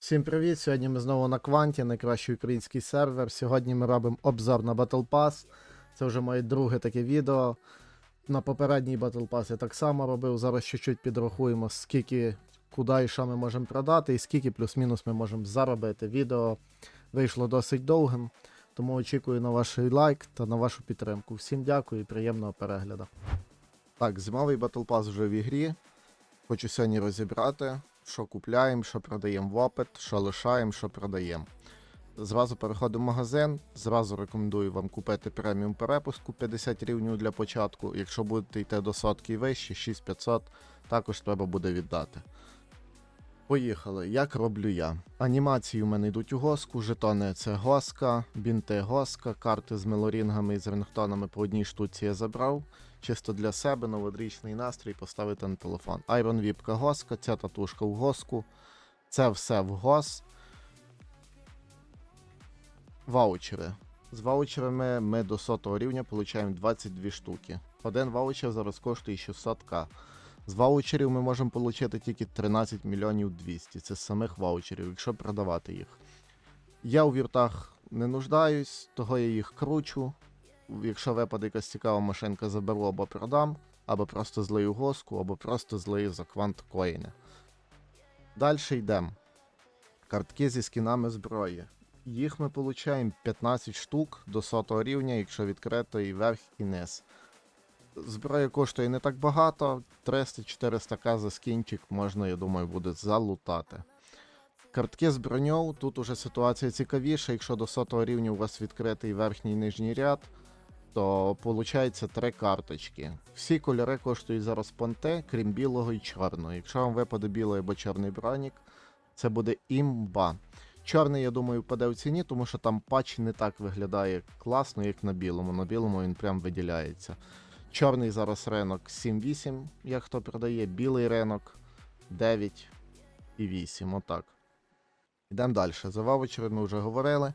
Всім привіт! Сьогодні ми знову на Кванті, найкращий український сервер. Сьогодні ми робимо обзор на Battle Pass. Це вже моє друге таке відео. На попередній Battle Pass я так само робив. Зараз чуть-чуть підрахуємо, скільки, куди і що ми можемо продати, і скільки плюс-мінус ми можемо заробити. Відео вийшло досить довгим, тому очікую на ваш лайк та на вашу підтримку. Всім дякую і приємного перегляду. Так, зимовий Battle Pass вже в ігрі. Хочу сьогодні розібрати, що купляємо, що продаємо в опит, що лишаємо, що продаємо. Зразу переходимо в магазин. Зразу рекомендую вам купити преміум перепуску 50 рівнів для початку. Якщо будете йти до сотки і вище, 6500, також треба буде віддати. Поїхали. Як роблю я? Анімації у мене йдуть у госку, жетони це госка, бінти госка, карти з мелорінгами і з рингтонами по одній штуці я забрав. Чисто для себе новорічний настрій поставити на телефон. Iron Віпка госка, ця татушка в госку. Це все в гос. Ваучери. З ваучерами ми до сотого рівня отримуємо 22 штуки. Один ваучер зараз коштує 600к. З ваучерів ми можемо отримати тільки 13 мільйонів 200. Це з самих ваучерів, якщо продавати їх. Я у віртах не нуждаюсь, того я їх кручу. Якщо випаде якась цікава машинка, заберу або продам, або просто злию госку, або просто злию за квант коїни. Далі йдемо. Картки зі скінами зброї. Їх ми получаємо 15 штук до сотого рівня, якщо відкрито і верх і низ. Зброя коштує не так багато, 300-400к за скінчик можна, я думаю, буде залутати. Картки з броньою, тут уже ситуація цікавіша. Якщо до сотого рівня у вас відкритий верхній і нижній ряд, то виходить три карточки. Всі кольори коштують зараз понте, крім білого і чорного. Якщо вам випаде білий або чорний бронік, це буде імба. Чорний, я думаю, впаде в ціні, тому що там патч не так виглядає класно, як на білому. На білому він прям виділяється. Чорний зараз ринок 7-8, як хто продає, білий ринок 9 і 8. Отак. Йдемо далі. За ваучери ми вже говорили.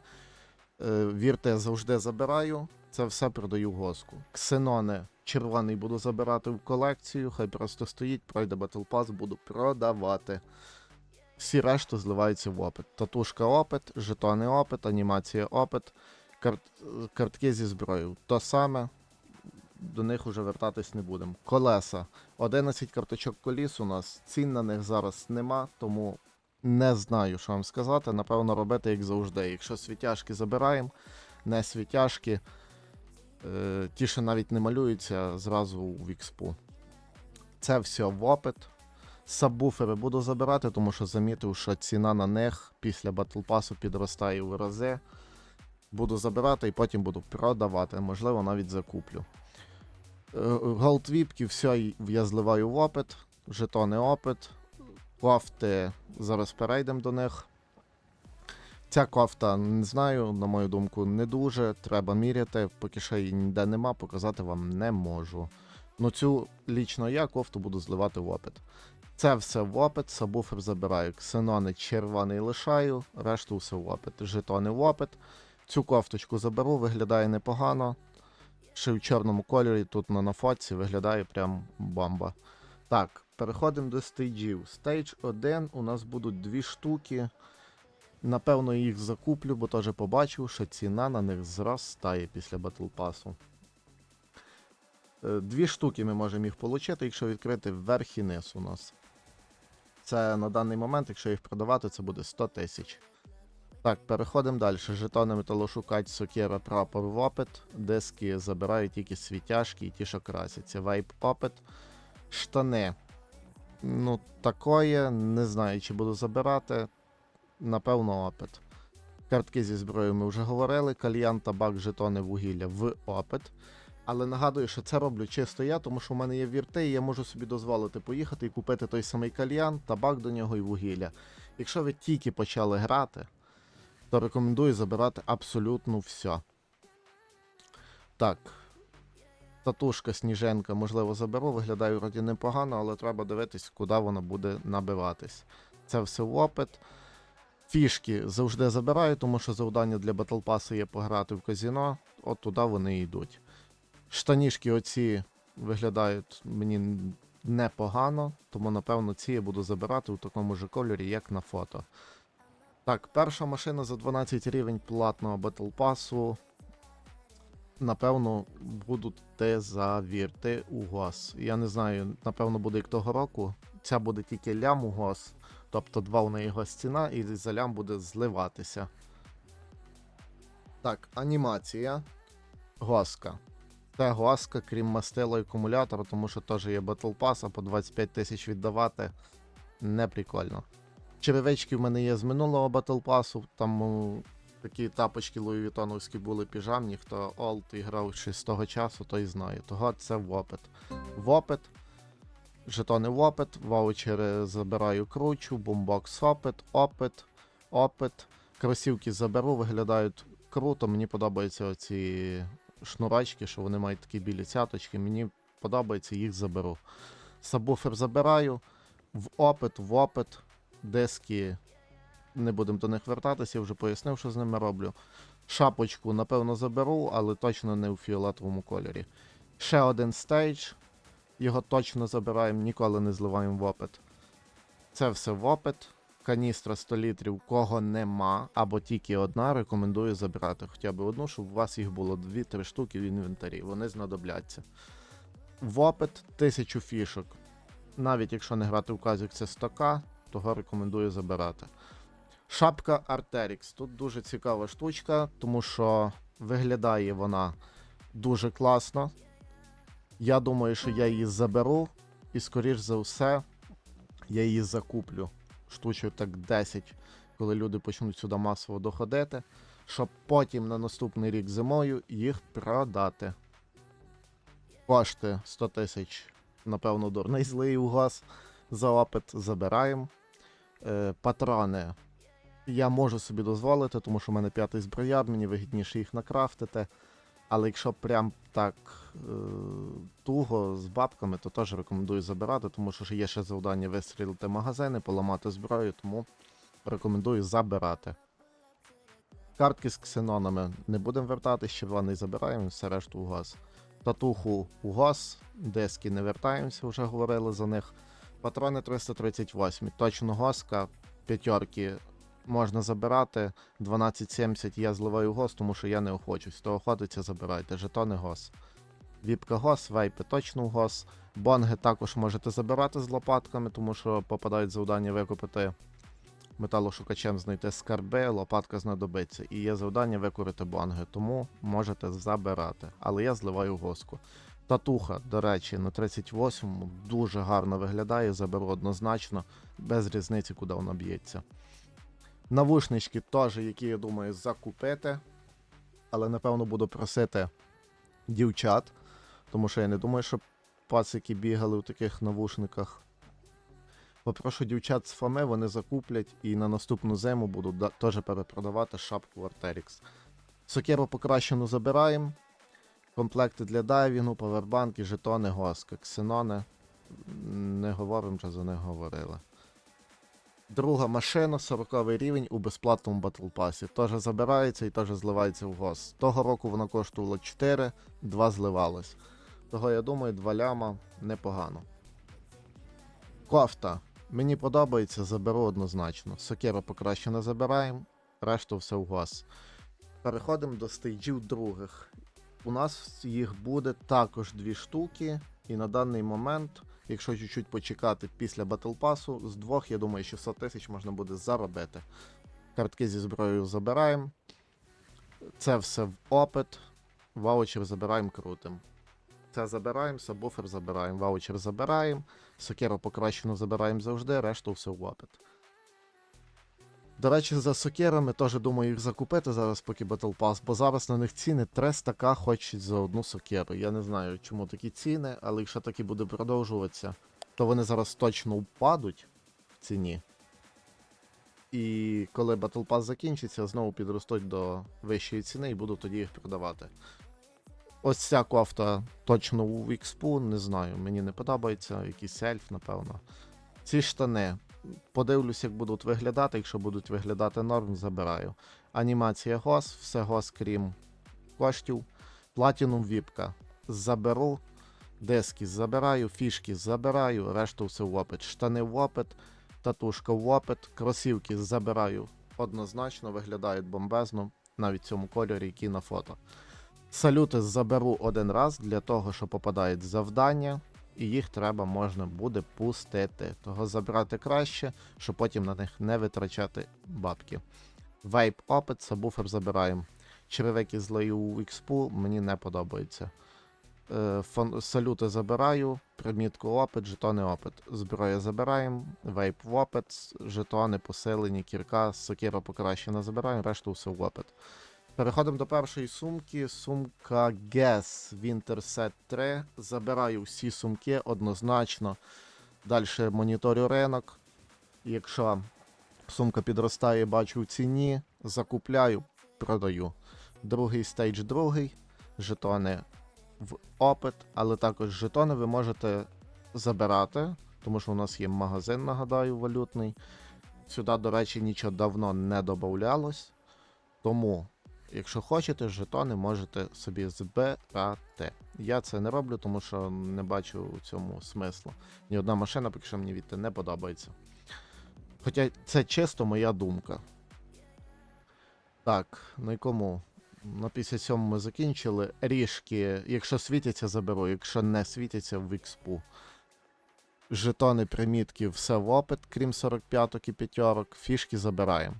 Е, Вірте, я завжди забираю. Це все продаю в госку. Ксенони червоний буду забирати в колекцію, хай просто стоїть, пройде Battle Pass, буду продавати. Всі решту зливаються в опит. Татушка опит, жетони опит, анімація опит, карт... картки зі зброєю. То саме, до них вже вертатись не будемо. Колеса. 11 карточок коліс у нас. Цін на них зараз нема, тому не знаю, що вам сказати. Напевно, робити як завжди. Якщо світяшки забираємо, не світяшки. Е, ті, що навіть не малюються, зразу в експу. Це все в опит. Сабвуфери буду забирати, тому що замітив, що ціна на них після Pass підростає в рази. Буду забирати і потім буду продавати, можливо, навіть закуплю. Голд віпки, все я зливаю в опит, жетони опит. Кофти, зараз перейдемо до них. Ця кофта, не знаю, на мою думку, не дуже. Треба міряти, поки що її ніде нема, показати вам не можу. Ну цю лічно я кофту буду зливати в опит. Це все в опит, сабвуфер забираю. Ксенони червоний лишаю, решту все в опит. Жетони в опит. Цю кофточку заберу, виглядає непогано. Ще в чорному кольорі тут на, фотці виглядає прям бомба. Так, переходимо до стейджів. Стейдж 1 у нас будуть дві штуки. Напевно, їх закуплю, бо теж побачив, що ціна на них зростає після Pass. Е, Дві штуки ми можемо їх отримати, якщо відкрити вверх і низ у нас. Це на даний момент, якщо їх продавати, це буде 100 тисяч. Так, переходимо далі. Жетони металошукач, сокира, прапор в опит. Диски забираю тільки світяшки і ті, що красяться. Вейп опит. Штани. Ну, такое, не знаю, чи буду забирати. Напевно, опит. Картки зі зброєю ми вже говорили. Кальян, табак, жетони, вугілля в опит. Але нагадую, що це роблю чисто я, тому що в мене є вірти, і я можу собі дозволити поїхати і купити той самий кальян, табак до нього і вугілля. Якщо ви тільки почали грати, то рекомендую забирати абсолютно все. Так. Татушка сніженка, можливо, заберу, виглядає вроді непогано, але треба дивитись, куди вона буде набиватись. Це все опит. Фішки завжди забираю, тому що завдання для Pass є пограти в казіно, от туди вони йдуть. Штанішки оці виглядають мені непогано, тому напевно ці я буду забирати у такому ж кольорі, як на фото. Так, перша машина за 12 рівень платного Pass. Напевно, будуть те завірти у ГОС. Я не знаю, напевно, буде як того року. Ця буде тільки лям у ГОС. Тобто два у неї ГОС ціна, і за лям буде зливатися. Так, анімація. Госка. Це госка, крім мастила і акумулятора, тому що теж є Battle Pass, а по 25 тисяч віддавати не прикольно. Черевички в мене є з минулого Pass, там такі тапочки Луї Вітоновські були піжамні, хто Олд і грав ще з того часу, той знає. Того це в опит. В опит. Жетони в опит, ваучери забираю кручу, бумбокс опит, опит, опит. Кросівки заберу, виглядають круто. Мені подобаються оці шнурачки, що вони мають такі білі цяточки. Мені подобається, їх заберу. Сабвуфер забираю. В опит, в опит. Диски не будемо до них вертатися, я вже пояснив, що з ними роблю. Шапочку, напевно, заберу, але точно не у фіолетовому кольорі. Ще один стейдж. Його точно забираємо, ніколи не зливаємо в опит. Це все в опит. Каністра 100 літрів, кого нема, або тільки одна, рекомендую забирати хоча б одну, щоб у вас їх було 2-3 штуки в інвентарі. Вони знадобляться. В опит 1000 фішок. Навіть якщо не грати в казік, це 100к, того рекомендую забирати. Шапка Arterix. Тут дуже цікава штучка, тому що виглядає вона дуже класно. Я думаю, що я її заберу, і, скоріш за все, я її закуплю. Штучок так 10, коли люди почнуть сюди масово доходити, щоб потім на наступний рік зимою їх продати. Кошти 100 тисяч, напевно, дурний злий угас за опит забираємо. Е, патрони я можу собі дозволити, тому що в мене п'ятий зброяр, мені вигідніше їх накрафтити. Але якщо прям так е, туго з бабками, то теж рекомендую забирати, тому що є ще завдання вистрілити магазини, поламати зброю, тому рекомендую забирати. Картки з ксенонами не будемо вертати, червоний забираємо, все решту у газ. Татуху у газ, диски не вертаємося, вже говорили за них. Патрони 338, точно госка, п'ятерки можна забирати. 1270 я зливаю гос, тому що я не охочусь. То охотиться, забирайте. Жетони гос. Віпка гос, вейпи точно гос. Бонги також можете забирати з лопатками, тому що попадають завдання викупити металошукачем, знайти скарби, лопатка знадобиться. І є завдання викурити бонги, тому можете забирати. Але я зливаю госку. Татуха, до речі, на 38 дуже гарно виглядає, заберу однозначно, без різниці, куди вона б'ється. Навушнички теж, які я думаю, закупити. Але напевно буду просити дівчат, тому що я не думаю, що пацики бігали у таких навушниках. Попрошу дівчат з Фоми, вони закуплять і на наступну зиму буду теж перепродавати шапку Arterix. Сокеру покращену забираємо. Комплекти для дайвінгу, павербанки, жетони, госка, ксенони. Не говоримо, вже за них говорили. Друга машина, 40 рівень у безплатному Pass. Теж забирається і теж зливається в гос. Того року вона коштувала 4, 2 зливалось. Того я думаю, 2 ляма непогано. Кофта. Мені подобається, заберу однозначно. Сокера покращено забираємо, решту все в гос. Переходимо до стейджів других. У нас їх буде також дві штуки, і на даний момент, якщо чуть-чуть почекати після Pass, з двох, я думаю, 600 тисяч можна буде заробити. Картки зі зброєю забираємо. Це все в опит. Ваучер забираємо крутим. Це забираємо, сабвуфер забираємо, ваучер забираємо, сокеру покращену забираємо завжди, решту все в опит. До речі, за сокерами теж думаю їх закупити зараз, поки Battle Pass, бо зараз на них ціни 300к хочуть за одну сокеру. Я не знаю, чому такі ціни, але якщо таки буде продовжуватися, то вони зараз точно впадуть в ціні. І коли Battle Pass закінчиться, знову підростуть до вищої ціни і буду тоді їх продавати. Ось ця кофта точно у Вікспу, не знаю, мені не подобається, якийсь ельф, напевно. Ці штани. Подивлюсь, як будуть виглядати. Якщо будуть виглядати норм, забираю. Анімація гос, все гос, крім коштів. Платінум віпка. Заберу. Диски забираю, фішки забираю, решту все в опит. Штани в опит, татушка в опит, кросівки забираю однозначно виглядають бомбезно, навіть в цьому кольорі, який на фото. Салюти заберу один раз для того, що попадають завдання, і їх треба можна буде пустити. Того забрати краще, щоб потім на них не витрачати бабки. Вейп опит, сабвуфер забираємо. Черевики з лею у експу мені не подобаються. Е, фон, салюти забираю, примітку опит, жетони опит. Зброя забираємо, вейп в опит, жетони посилені, кірка, сокира покращена забираємо, решту все в опит. Переходимо до першої сумки. Сумка Guess Winter Set 3. Забираю всі сумки однозначно. Далі моніторю ринок. Якщо сумка підростає, бачу в ціні, закупляю, продаю. Другий стейдж другий. Жетони в опит, але також жетони ви можете забирати, тому що у нас є магазин, нагадаю, валютний. Сюди, до речі, нічого давно не додавалось. Тому, якщо хочете, жетони можете собі збирати. Я це не роблю, тому що не бачу у цьому смислу. Ні одна машина, поки що мені відти не подобається. Хоча це чисто моя думка. Так, на якому? На 57 ми закінчили. Ріжки, якщо світяться, заберу, якщо не світяться в експу. Жетони, примітки, все в опит, крім 45 і 5. Фішки забираємо.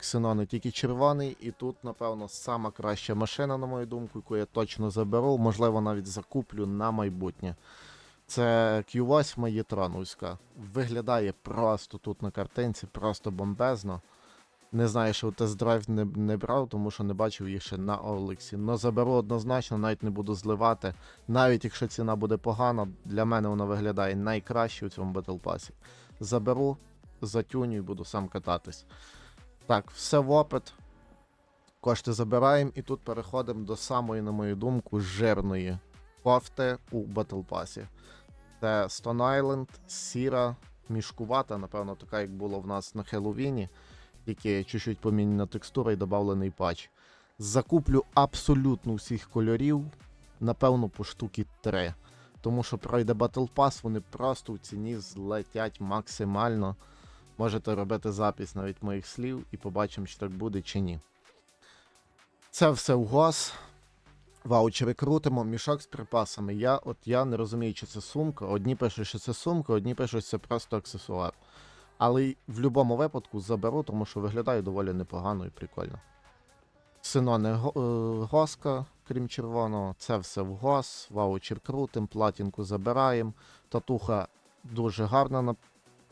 Ксенони тільки червоний, і тут, напевно, сама краща машина, на мою думку, яку я точно заберу, можливо, навіть закуплю на майбутнє. Це Q8 Єтроновська. Виглядає просто тут на картинці, просто бомбезно. Не знаю, що тест-драйв не, не брав, тому що не бачив їх ще на Олексі. Но заберу однозначно, навіть не буду зливати. Навіть якщо ціна буде погана, для мене вона виглядає найкраще у цьому Battle Pass. Заберу, затюню і буду сам кататись. Так, все в опит. Кошти забираємо і тут переходимо до самої, на мою думку, жирної кофти у Pass. Це Stone Island, сіра, мішкувата, напевно, така, як було в нас на Хеллоуіні, тільки чуть-чуть помінена текстура і додавлений патч. Закуплю абсолютно всіх кольорів, напевно, по штуки 3. Тому що пройде Battle Pass, вони просто в ціні злетять максимально. Можете робити запис навіть моїх слів і побачимо, чи так буде, чи ні. Це все в ГОС. Ваучери крутимо, мішок з припасами. Я от я не розумію, чи це сумка. Одні пишуть, що це сумка, одні пишуть, що це просто аксесуар. Але в будь-якому випадку заберу, тому що виглядає доволі непогано і прикольно. Синони е, госка, крім червоного, це все в гос, ваучер крутим, платінку забираємо. Татуха дуже гарна на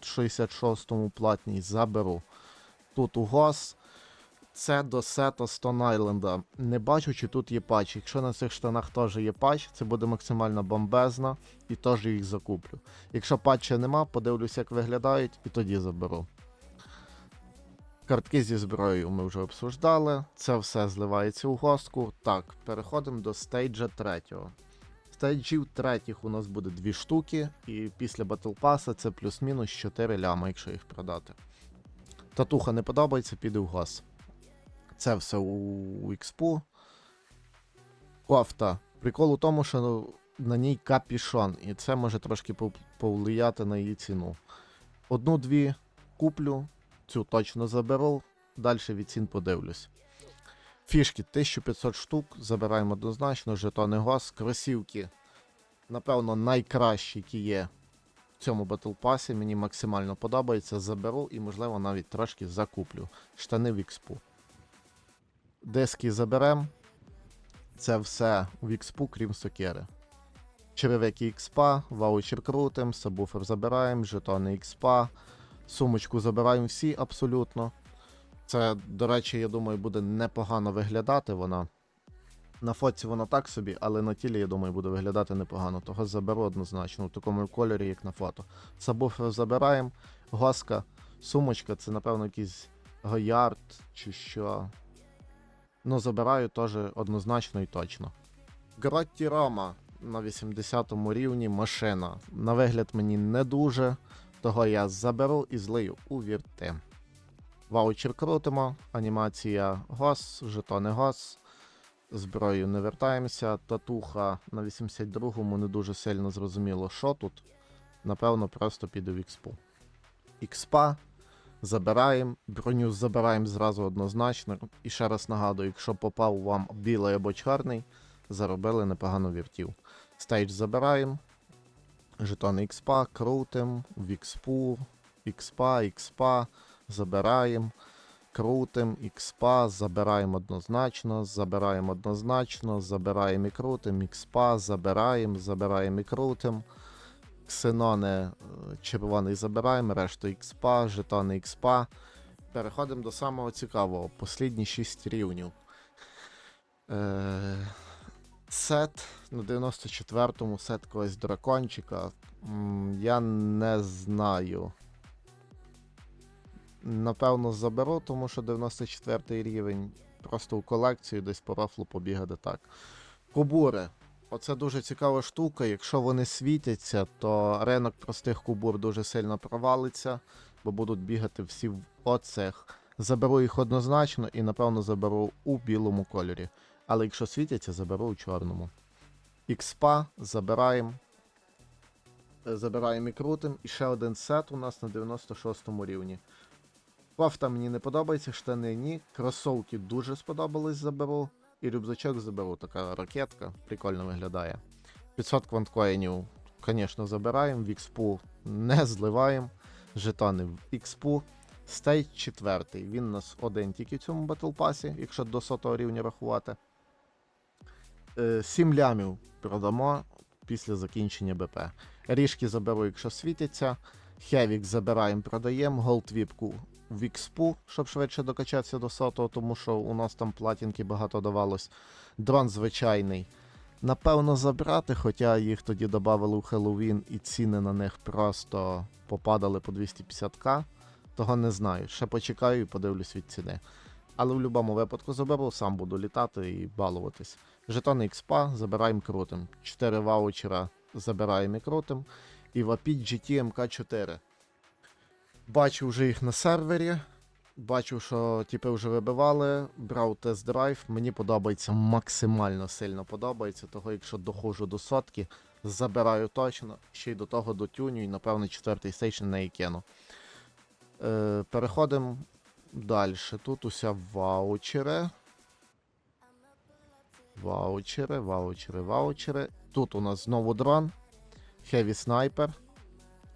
66-му платній заберу. Тут у гос. Це до сета Stone Island. Не бачу, чи тут є патч. Якщо на цих штанах теж є патч, це буде максимально бомбезно і теж їх закуплю. Якщо патча нема, подивлюсь, як виглядають, і тоді заберу. Картки зі зброєю ми вже обсуждали. Це все зливається у гостку. Так, переходимо до стейджа третього. Стейджів третіх у нас буде дві штуки, і після Pass це плюс-мінус 4 ляма, якщо їх продати. Татуха не подобається, піде в гос. Це все у експу. Кофта. Прикол у тому, що на ній капішон, і це може трошки повлияти на її ціну. Одну-дві куплю, цю точно заберу, далі від цін подивлюсь. Фішки 1500 штук, забираємо однозначно, жетони гос, кросівки. Напевно, найкращі, які є в цьому Pass, мені максимально подобається. Заберу і, можливо, навіть трошки закуплю. Штани в експу. Диски заберемо. Це все в експу, крім сокири. Черевики експа, ваучер крутим, сабвуфер забираємо, жетони експа, сумочку забираємо всі абсолютно. Це, до речі, я думаю, буде непогано виглядати вона. На фотці вона так собі, але на тілі, я думаю, буде виглядати непогано. Того заберу однозначно в такому кольорі, як на фото. Сабвуфер забираємо, госка, сумочка, це, напевно, якийсь гоярд чи що. Ну, забираю теж однозначно і точно. Гротті Рома на 80 рівні машина. На вигляд мені не дуже, того я заберу і злию у вірти. Ваучер крутимо, анімація гос, жетони гос. Зброю не вертаємося. Татуха на 82-му не дуже сильно зрозуміло, що тут. Напевно, просто піде в експу. Експа. Забираємо, броню забираємо зразу однозначно. І ще раз нагадую, якщо попав вам білий або чорний, заробили непогану віртів. Стейдж забираємо. Жетони експа, крутим, в експу, експа, експа, забираємо. Крутим, експа, забираємо однозначно, забираємо однозначно, забираємо і крутим, експа, забираємо, забираємо і крутим. Ксенони е, червоний забираємо, решту експа, жетони експа. Переходимо до самого цікавого. Послідні 6 рівнів. Е, сет на 94-му сет когось дракончика. М, Я не знаю. Напевно, заберу, тому що 94 рівень. Просто у колекцію десь по рофлу побігати так. Кубури. Оце дуже цікава штука. Якщо вони світяться, то ринок простих кубур дуже сильно провалиться, бо будуть бігати всі в оцех. Заберу їх однозначно і, напевно, заберу у білому кольорі. Але якщо світяться, заберу у чорному. Ікспа забираємо. Забираємо і крутим. І ще один сет у нас на 96 рівні. Кофта мені не подобається, штани ні. Кросовки дуже сподобались, заберу. І рюкзачок заберу, така ракетка, прикольно виглядає. 500 кванткоїнів, звісно, забираємо, в експу не зливаємо. Жетони в експу. Стейдж 4. Він у нас один тільки в цьому Pass, якщо до 100 рівня рахувати. 7 лямів продамо після закінчення БП. Ріжки заберу, якщо світяться. Хевік забираємо, продаємо. Голдвіпку в експу, щоб швидше докачатися до сотого, тому що у нас там платінки багато давалось. Дрон звичайний. Напевно, забрати, хоча їх тоді додавали у Хеллоуін і ціни на них просто попадали по 250к. Того не знаю. Ще почекаю і подивлюсь від ціни. Але в будь-якому випадку заберу, сам буду літати і балуватись. Жетони експа забираємо крутим. 4 ваучера забираємо і крутим. І вапіть GT MK4. Бачу вже їх на сервері. Бачу, що типи вже вибивали. Брав тест-драйв. Мені подобається максимально сильно подобається. Того, якщо доходжу до сотки, забираю точно. Ще й до того дотюню, і напевно четвертий стейшн на ікену. Е, переходимо далі. Тут уся ваучери. Ваучери, ваучери, ваучери. Тут у нас знову дрон. Heavy Sniper.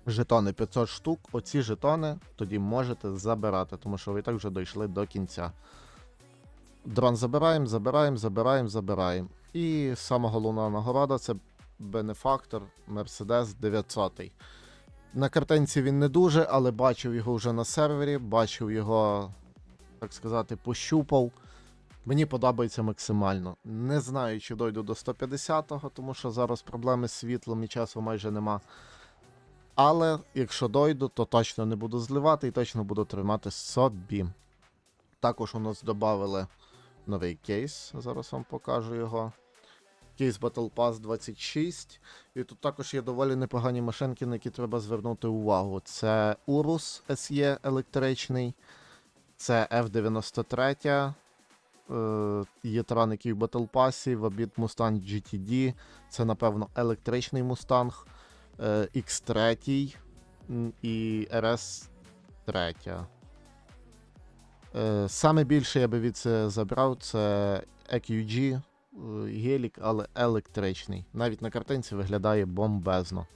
Жетони 500 штук. Оці жетони тоді можете забирати, тому що ви так вже дійшли до кінця. Дрон забираємо, забираємо, забираємо, забираємо. І сама головна нагорода це бенефактор Mercedes 900. На картинці він не дуже, але бачив його вже на сервері, бачив його, так сказати, пощупав. Мені подобається максимально. Не знаю, чи дойду до 150-го, тому що зараз проблеми з світлом і часу майже нема. Але якщо дойду, то точно не буду зливати і точно буду тримати собі. Також у нас додали новий кейс. Зараз вам покажу його. Кейс Battle Pass 26. І тут також є доволі непогані машинки, на які треба звернути увагу. Це Urus SE електричний, це F93. Е, є таран, який в Battle Pass, Вабіт Mustang GTD. Це, напевно, електричний Mustang. Е, X3 і RS3. Е, Саме більше я би від це забрав, це EQG, е, гелік, але електричний. Навіть на картинці виглядає бомбезно.